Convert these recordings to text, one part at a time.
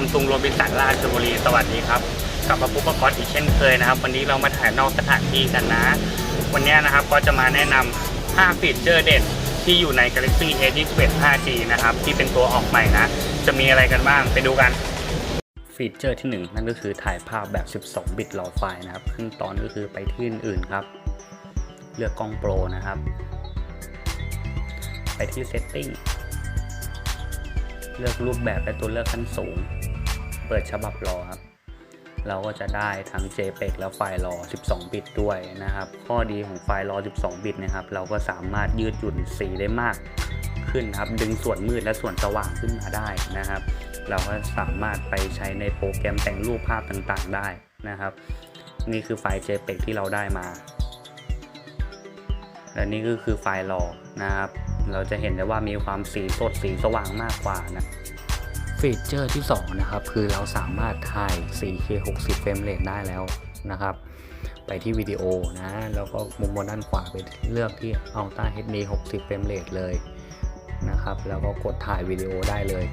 ซัมซุงโรบินสันราชบุรีสวัสดีครับ กลับมาพบกับก๊อตอีกเช่นเคยนะครับ วันนี้เรามาถ่ายนอกสถานที่กันนะ วันนี้นะครับก็จะมาแนะนำ5ฟีเจอร์เด่นที่อยู่ใน Galaxy A21 5G นะครับ ที่เป็นตัวออกใหม่นะ จะมีอะไรกันบ้างไปดูกันฟีเจอร์ที่ 1 นั่นก็คือถ่ายภาพแบบ 12 บิตรอไฟล์นะครับขั้นตอนก็คือไปที่อื่นครับ เลือกกล้องโปรนะครับ ไปที่ Setting เลือกรูปแบบและตัวเลือกขั้นสูง เปิดฉบับรอครับ เราก็จะได้ทั้ง JPEG และไฟล์รอ 12 บิตด้วยนะครับ ข้อดีของไฟล์รอ 12 บิตนะครับ เราก็สามารถยืดหยุ่นสีได้มากขึ้นครับ ดึงส่วนมืดและส่วนสว่างขึ้นมาได้นะครับ เราก็สามารถไปใช้ในโปรแกรมแต่งรูปภาพต่างๆได้นะครับ นี่คือไฟล์ JPEG ที่เราได้มา และนี่ก็คือไฟล์รอนะครับ เราจะเห็นได้ว่ามีความสีสดสีสว่างมากกว่านะฟีเจอร์ที่ 2 นะครับ คือเราสามารถถ่าย 4K 60 เฟรมเรทได้แล้วนะครับ ไปที่วิดีโอนะ แล้วก็มุมบนด้านขวาไปเลือกที่ Ultra HD 60 เฟรมเรทเลยนะครับ แล้วก็กดถ่ายวิดีโอได้เลย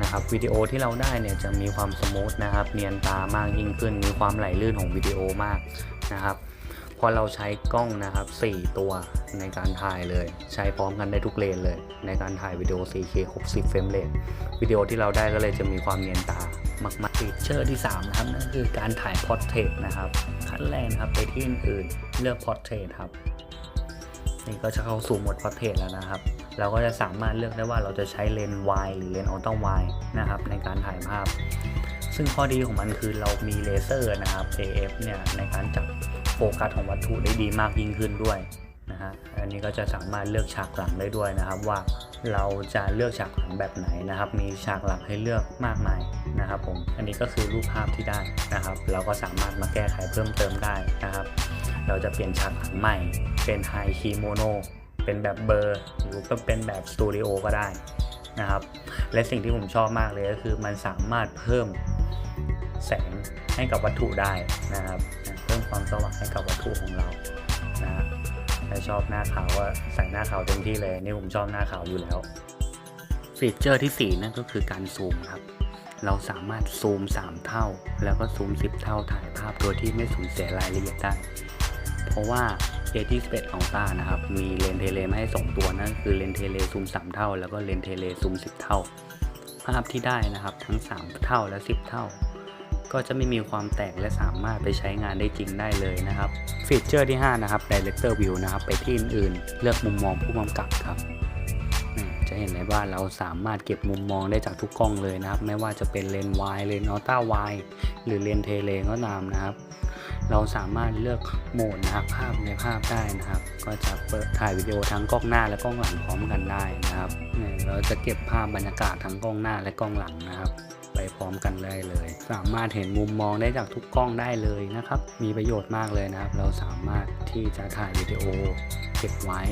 นะครับ วิดีโอที่เราได้เนี่ยจะมีความสมูทนะครับ เนียนตามากยิ่งขึ้น มีความไหลลื่นของวิดีโอมากนะครับ พอเราใช้กล้องนะครับ 4 ตัวในการถ่ายเลย ใช้พร้อมกันได้ทุกเลนเลย ในการถ่ายวิดีโอ 4K 60 เฟรมเรทวิดีโอที่เราได้ก็เลยจะมีความเนียนตามากๆฟีเจอร์ที่ 3 นะครับ นั่นคือการถ่ายพอร์เทรตนะครับขั้นแรกครับไปที่อื่นเลือกพอร์เทรตครับนี่ก็จะเข้าสู่โหมดพอร์เทรตแล้วนะครับเราก็จะสามารถเลือกได้ว่าเราจะใช้เลนส์วายหรือเลนส์อัลตร้าไวนะครับในการถ่ายภาพ ซึ่งข้อดีของมันคือเรามีเลเซอร์นะครับ AF เนี่ยในการจับ โฟกัสของวัตถุได้ดีมากยิ่งขึ้นด้วยนะฮะ อันนี้ก็จะสามารถเลือกฉากหลังได้ด้วยนะครับว่าเราจะเลือกฉากหลังแบบไหนนะครับ มีฉากหลังให้เลือกมากมายนะครับผม อันนี้ก็คือรูปภาพที่ได้นะครับ เราก็สามารถมาแก้ไขเพิ่มเติมได้นะครับ เราจะเปลี่ยนฉากหลังใหม่ เป็นไฮคีโมโน เป็นแบบเบอร์หรือก็เป็นแบบสตูดิโอก็ได้นะครับ และสิ่งที่ผมชอบมากเลยก็คือมันสามารถเพิ่มแสงให้กับวัตถุได้นะครับ ความสว่างให้กับวัตถุของเรานะฮะถ้าชอบหน้าขาวก็ใส่หน้าขาวเต็มที่เลยนี่ผมชอบหน้าขาวอยู่แล้วฟีเจอร์ที่ 4 นั่นก็คือการซูมครับ เราสามารถซูม 3 เท่า แล้วก็ซูม 10 เท่าถ่ายภาพโดยที่ไม่สูญเสียรายละเอียดได้ เพราะว่า A21 Ultra นะครับ มีเลนส์เทเลมาให้ 2 ตัวนั่นคือเลนส์เทเลซูม 3 เท่า แล้วก็เลนส์เทเลซูม 10 เท่า ภาพที่ได้นะครับทั้ง 3 เท่าและ 10 เท่า ก็จะไม่มีความแตกและสามารถไปใช้งานได้จริงได้เลยนะครับฟีเจอร์ที่ 5 นะครับ Director View นะครับ ไปที่อื่นๆเลือกมุมมองผู้กำกับครับจะเห็นได้ว่าเราสามารถเก็บมุมมองได้จากทุกกล้องเลยนะครับ ไม่ว่าจะเป็นเลนส์วายเลนส์อัลต้าวายหรือเลนส์เทเลก็ตามนะครับ เราสามารถเลือกโหมดนะครับภาพในภาพได้นะครับ ก็จะเปิดถ่ายวิดีโอทั้งกล้องหน้าและกล้องหลังพร้อมกันได้นะครับเราจะเก็บภาพบรรยากาศทั้งกล้องหน้าและกล้องหลังนะครับ พร้อมกันได้เลย สามารถเห็นมุมมองได้จากทุกกล้องได้เลยนะครับ มีประโยชน์มากเลยนะครับ เราสามารถที่จะถ่ายวิดีโอเก็บไว้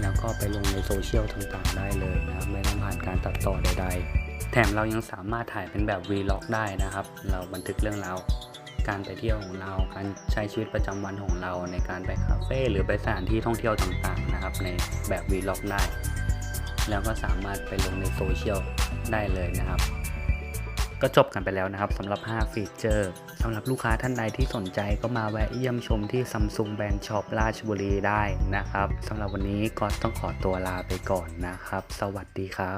แล้วก็ไปลงในโซเชียลต่างๆ ได้เลยนะครับไม่ต้องผ่านการตัดต่อใด ๆ แถมเรายังสามารถถ่ายเป็นแบบ Vlog ได้นะครับ เราบันทึกเรื่องราวการไปเที่ยวของเรา การใช้ชีวิตประจำวันของเราในการไปคาเฟ่หรือไปสถานที่ท่องเที่ยวต่างๆนะครับ ในแบบ Vlog ได้ แล้วก็สามารถไปลงในโซเชียลได้เลยนะครับ ก็จบกันไปแล้วนะครับสำหรับ 5 ฟีเจอร์สำหรับลูกค้าท่านใดที่สนใจก็มาแวะเยี่ยมชมที่ Samsung Brand Shop ราชบุรีได้นะครับสำหรับวันนี้ก็ต้องขอตัวลาไปก่อนนะครับ สวัสดีครับ